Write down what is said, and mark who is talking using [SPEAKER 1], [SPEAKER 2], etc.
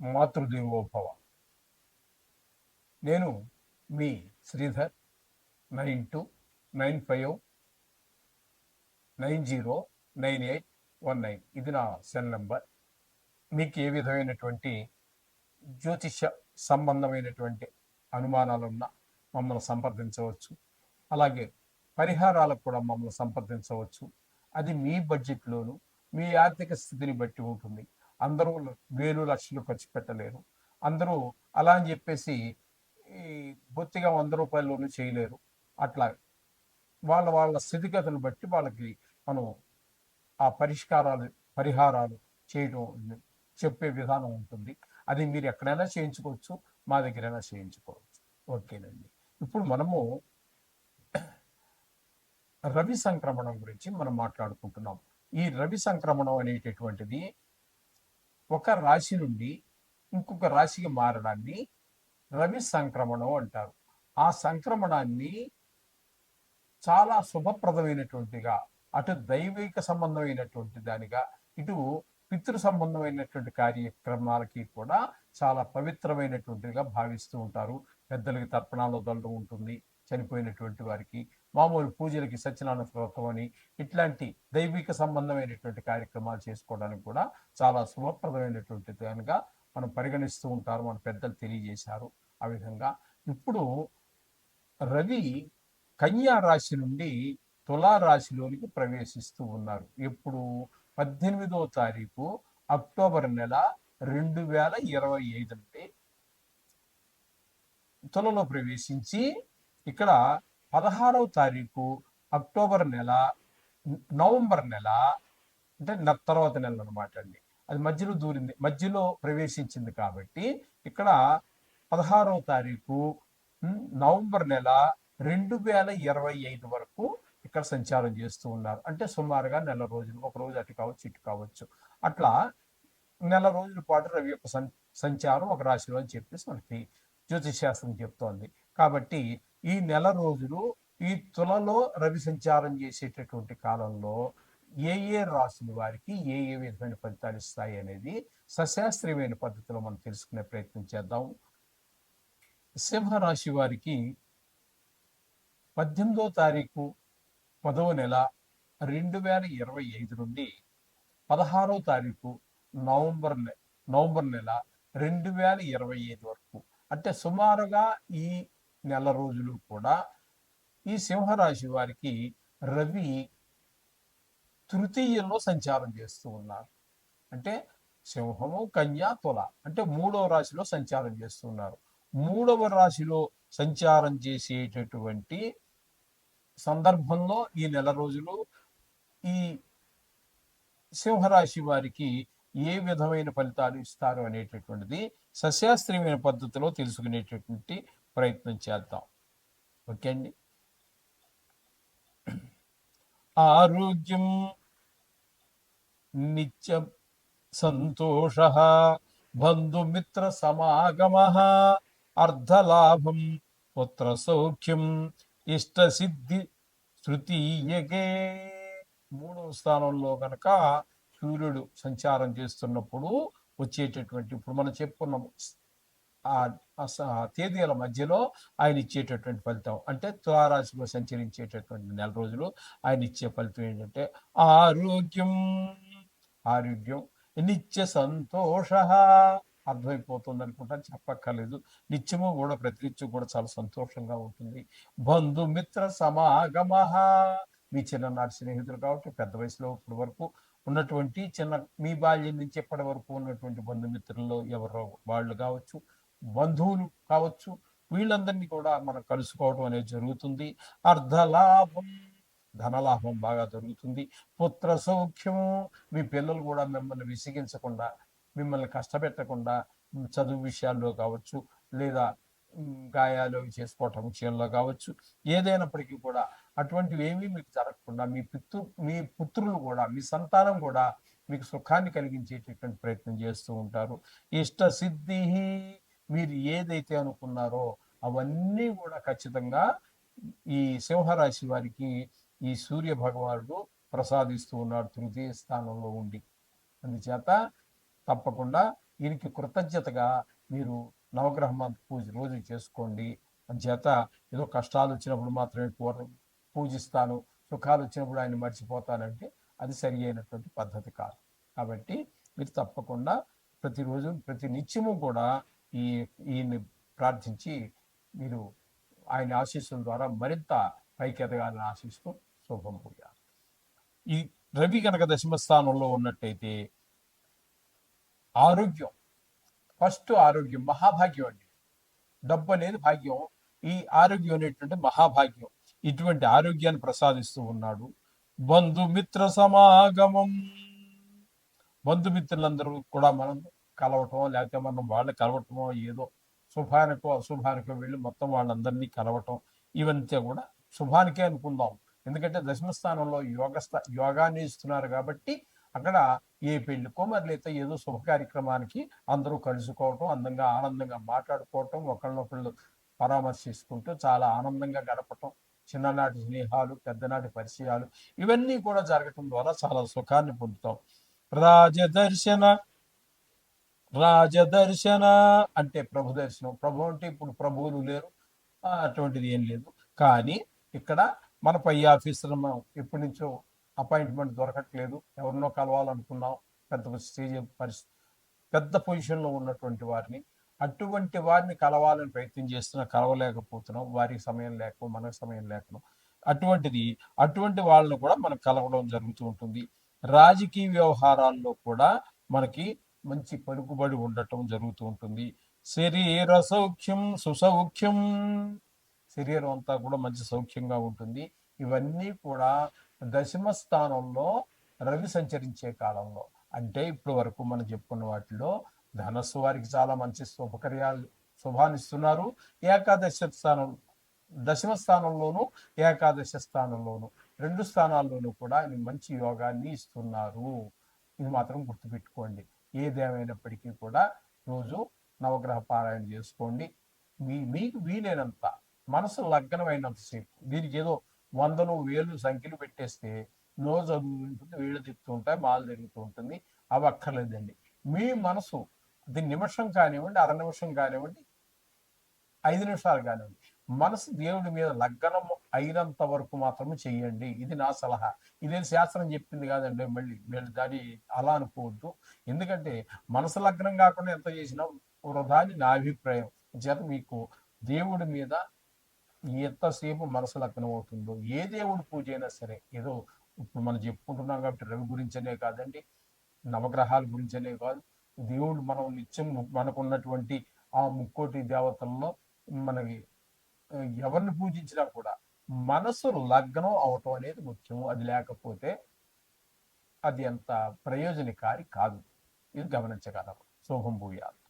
[SPEAKER 1] మాతృదేవోభవ. నేను మీ Sridhar nine two nine five nine zero nine eight one nine. ఇది నా cell number. మీకు ఏ విధమైనటువంటి జ్యోతిష సంబంధమైనటువంటి అనుమానాలున్నా మమ్మల్ని సంప్రదించవచ్చు. అలాగే పరిహారాలకు కూడా మమ్మల్ని సంప్రదించవచ్చు. అది మీ బడ్జెట్లోను మీ ఆర్థిక స్థితిని బట్టి ఉంటుంది. అందరూ వేలు లక్షలు ఖర్చు పెట్టలేరు. అందరూ అలా అని చెప్పేసి ఈ బొత్తిగా వంద రూపాయల్లోనూ చేయలేరు. అట్లా వాళ్ళ వాళ్ళ స్థితిగతులను బట్టి వాళ్ళకి మనం ఆ పరిష్కారాలు పరిహారాలు చేయడం చెప్పే విధానం ఉంటుంది. అది మీరు ఎక్కడైనా చేయించుకోవచ్చు మా దగ్గరైనా చేయించుకోవచ్చు. ఓకేనండి. ఇప్పుడు మనము రవి సంక్రమణం గురించి మనం మాట్లాడుకుంటున్నాం. ఈ రవి సంక్రమణం అనేటటువంటిది ఒక రాశి నుండి ఇంకొక రాశికి మారడాన్ని రవి సంక్రమణం అంటారు. ఆ సంక్రమణాన్ని చాలా శుభప్రదమైనటువంటిగా అటు దైవిక సంబంధమైనటువంటి దానిగా ఇటు పితృ సంబంధమైనటువంటి కార్యక్రమాలకి కూడా చాలా పవిత్రమైనటువంటిగా భావిస్తూ ఉంటారు. పెద్దలకి తర్పణాలు దొరడం ఉంటుంది. చనిపోయినటువంటి వారికి మామూలు పూజలకి సత్యనారాయణ వ్రతం అని ఇట్లాంటి దైవిక సంబంధమైనటువంటి కార్యక్రమాలు చేసుకోవడానికి కూడా చాలా శుభప్రదమైనటువంటి దానిగా మనం పరిగణిస్తూ ఉంటారు మన పెద్దలు తెలియజేశారు. ఆ విధంగా ఇప్పుడు రవి కన్యా రాశి నుండి తులా రాశిలోనికి ప్రవేశిస్తూ ఉన్నారు. ఇప్పుడు పద్దెనిమిదో తారీఖు అక్టోబర్ నెల రెండు వేల ఇరవై ఐదు నుండి తులలో ప్రవేశించి ఇక్కడ పదహారవ తారీఖు అక్టోబర్ నెల నవంబర్ నెల అంటే తర్వాత నెల అనమాట అండి. అది మధ్యలో దూరింది మధ్యలో ప్రవేశించింది కాబట్టి ఇక్కడ పదహారవ తారీఖు నవంబర్ నెల రెండు వేల ఇరవై ఐదు వరకు ఇక్కడ సంచారం చేస్తూ ఉన్నారు. అంటే సుమారుగా నెల రోజులు ఒక రోజు అటు కావచ్చు ఇటు కావచ్చు. అట్లా నెల రోజుల పాటు రవి యొక్క సం సంచారం ఒక రాశిలో అని చెప్పేసి మనకి జ్యోతిష్ శాస్త్రం చెప్తోంది. కాబట్టి ఈ నెల రోజులు ఈ తులలో రవి సంచారం చేసేటటువంటి కాలంలో ఏ ఏ రాశుల వారికి ఏ ఏ విధమైన ఫలితాలు ఇస్తాయి అనేది సశాస్త్రీయమైన పద్ధతిలో మనం తెలుసుకునే ప్రయత్నం చేద్దాం. సింహరాశి వారికి పద్దెనిమిదో తారీఖు పదవ నెల రెండు వేల ఇరవై ఐదు నుండి పదహారో తారీఖు నవంబర్ నె నవంబర్ నెల రెండు వేల ఇరవై ఐదు వరకు. అంటే సుమారుగా ఈ నెల రోజులు కూడా ఈ సింహరాశి వారికి రవి తృతీయంలో సంచారం చేస్తూ ఉన్నారు. అంటే సింహము కన్యా తుల అంటే మూడవ రాశిలో సంచారం చేస్తున్నారు మూడవ రాశిలో సంచారం చేసేటటువంటి సందర్భంలో ఈ నెల రోజులు ఈ సింహరాశి వారికి ఏ విధమైన ఫలితాలు ఇస్తారు అనేటటువంటిది సస్యాస్త్రీయమైన పద్ధతిలో తెలుసుకునేటటువంటి ప్రయత్నం చేద్దాం. ఓకే అండి ఆరోగ్యం నిత్య సంతోష బంధుమిత్ర సమాగమ అర్ధలాభం పుత్ర సౌఖ్యం ఇష్టసిద్ధి తృతీయకే మూడవ స్థానంలో కనుక సూర్యుడు సంచారం చేస్తున్నప్పుడు వచ్చేటటువంటి ఇప్పుడు మనం చెప్పుకున్నాము ఆ తేదీల మధ్యలో ఆయన ఇచ్చేటటువంటి ఫలితం. అంటే తులారాశిలో సంచరించేటటువంటి నెల రోజులు ఆయన ఇచ్చే ఫలితం ఏంటంటే ఆరోగ్యం. ఆరోగ్యం. నిత్య సంతోష. అర్థమైపోతుంది అనుకుంటా చెప్పక్కర్లేదు. నిత్యము కూడా ప్రతినిత్యం కూడా చాలా సంతోషంగా ఉంటుంది. బంధుమిత్ర సమాగమ. మీ చిన్ననాటి స్నేహితులు కాబట్టి పెద్ద వయసులో ఇప్పటి వరకు ఉన్నటువంటి చిన్న మీ బాల్యం నుంచి ఇప్పటి వరకు ఉన్నటువంటి బంధుమిత్రుల్లో ఎవరో వాళ్ళు కావచ్చు బంధువులు కావచ్చు వీళ్ళందరినీ కూడా మనం కలుసుకోవడం అనేది జరుగుతుంది. అర్ధలాభం ధనలాభం బాగా జరుగుతుంది. పుత్ర సౌఖ్యము మీ పిల్లలు కూడా మిమ్మల్ని విసిగించకుండా మిమ్మల్ని కష్టపెట్టకుండా చదువు విషయాల్లో కావచ్చు లేదా గాయాలు చేసుకోవటం విషయంలో కావచ్చు ఏదైనప్పటికీ కూడా అటువంటివి ఏమీ మీకు జరగకుండా మీ పితృ మీ పుత్రులు కూడా మీ సంతానం కూడా మీకు సుఖాన్ని కలిగించేటటువంటి ప్రయత్నం చేస్తూ ఉంటారు. ఇష్ట సిద్ధి మీరు ఏదైతే అనుకున్నారో అవన్నీ కూడా ఖచ్చితంగా ఈ సింహరాశి వారికి ఈ సూర్య భగవానుడు ప్రసాదిస్తూ ఉన్నాడు తృతీయ స్థానంలో ఉండి. అందుచేత తప్పకుండా దీనికి కృతజ్ఞతగా మీరు నవగ్రహ పూజ రోజు చేసుకోండి. అందుచేత ఏదో కష్టాలు వచ్చినప్పుడు మాత్రమే పూర్వం పూజిస్తాను సుఖాలు వచ్చినప్పుడు ఆయన మర్చిపోతానంటే అది సరి అయినటువంటి పద్ధతి కాదు. కాబట్టి మీరు తప్పకుండా ప్రతిరోజు ప్రతి నిత్యము కూడా ఈ ఈయన్ని ప్రార్థించి మీరు ఆయన ఆశీస్సుల ద్వారా మరింత పైకి ఎదగాలని ఆశిస్తూ శుభం పూజ ఈ రవి కనుక దశమ స్థానంలో ఉన్నట్టయితే ఆరోగ్యం ఫస్ట్ ఆరోగ్యం మహాభాగ్యం అండి. డబ్బు అనేది భాగ్యం. ఈ ఆరోగ్యం అనేటువంటి మహాభాగ్యం. ఇటువంటి ఆరోగ్యాన్ని ప్రసాదిస్తూ ఉన్నాడు. బంధుమిత్ర సమాగమం. బంధుమిత్రులందరూ కూడా మనం కలవటం లేకపోతే మనం వాళ్ళు కలవటమో ఏదో శుభానికో అశుభానికో వెళ్ళి మొత్తం వాళ్ళందరినీ కలవటం ఇవంతా కూడా శుభానికే అనుకుందాం. ఎందుకంటే దశమస్థానంలో యోగ స్థా- యోగాన్ని ఇస్తున్నారు కాబట్టి అక్కడ ఏ పెళ్ళికో మరి లేకపోతే ఏదో శుభ కార్యక్రమానికి అందరూ కలుసుకోవటం అందంగా ఆనందంగా మాట్లాడుకోవటం ఒకళ్ళనొకళ్ళు పరామర్శించుకుంటూ చాలా ఆనందంగా గడపటం చిన్ననాటి స్నేహాలు పెద్దనాటి పరిచయాలు ఇవన్నీ కూడా జరగటం ద్వారా చాలా సుఖాన్ని పొందుతాం. రాజదర్శన రాజదర్శన అంటే ప్రభు దర్శనం. ప్రభు అంటే ఇప్పుడు ప్రభువులు లేరు. అటువంటిది ఏం లేదు. కానీ ఇక్కడ మన పై ఆఫీసర్ మనం ఎప్పటి నుంచో అపాయింట్మెంట్ దొరకట్లేదు. ఎవరినో కలవాలనుకున్నాం. పెద్ద స్టేజ్ పరిస్థితి పెద్ద పొజిషన్లో ఉన్నటువంటి వారిని అటువంటి వారిని కలవాలని ప్రయత్నం చేస్తున్నా కలవలేకపోతున్నాం. వారికి సమయం లేక మనకు సమయం లేకను అటువంటిది అటువంటి వాళ్ళను కూడా మనం కలవడం జరుగుతూ ఉంటుంది. రాజకీయ వ్యవహారాల్లో కూడా మనకి మంచి పలుకుబడి ఉండటం జరుగుతూ ఉంటుంది. శరీర సౌఖ్యం సుసౌఖ్యం. శరీరం అంతా కూడా మంచి సౌఖ్యంగా ఉంటుంది. ఇవన్నీ కూడా దశమ స్థానంలో రవి సంచరించే కాలంలో. అంటే ఇప్పటి వరకు మనం చెప్పుకున్న వాటిలో ధనస్సు వారికి చాలా మంచి శుభకర్యాలు శుభాన్నిస్తున్నారు ఏకాదశ స్థానం దశమ స్థానంలోను ఏకాదశ స్థానంలోను రెండు స్థానాల్లోనూ కూడా మంచి యోగాన్ని ఇస్తున్నారు. ఇది మాత్రం గుర్తుపెట్టుకోండి. ఏదేమైనప్పటికీ కూడా రోజు నవగ్రహ పారాయణ చేసుకోండి. మీ మీకు వీలైనంత మనసు లగ్నమైనంతసేపు దీనికి ఏదో వందలు వేలు సంఖ్యలు పెట్టేస్తే నో చదువు ఉంటుంది వేళ్ళు తిప్పుతూ ఉంటాయి మాలు తిరుగుతూ ఉంటుంది అవి అక్కర్లేదండి మీ మనసు అది నిమిషం కానివ్వండి అర నిమిషం కానివ్వండి ఐదు నిమిషాలు కానివ్వండి మనసు దేవుడి మీద లగ్నం అయినంత వరకు మాత్రమే చెయ్యండి ఇది నా సలహా. ఇదేం శాస్త్రం చెప్పింది కాదండి. మళ్ళీ మీరు దాన్ని అలా అనుకోవద్దు. ఎందుకంటే మనసు లగ్నం కాకుండా ఎంత చేసినా వృధా అని నా అభిప్రాయం. చేత మీకు దేవుడి మీద ఎంతసేపు మనసు లగ్నం అవుతుందో ఏ దేవుడు పూజ అయినా సరే ఏదో ఇప్పుడు మనం చెప్పుకుంటున్నాం కాబట్టి రవి గురించనే కాదండి నవగ్రహాల గురించనే కాదు. దేవుడు మనం నిత్యం మనకున్నటువంటి ఆ ముక్కోటి దేవతల్లో మనకి ఎవరిని పూజించినా కూడా మనసు లగ్నం అవటం అనేది ముఖ్యం. అది లేకపోతే అది అంత ప్రయోజనకారి కాదు. ఇది గమనించగలం. శుభం భూయాలు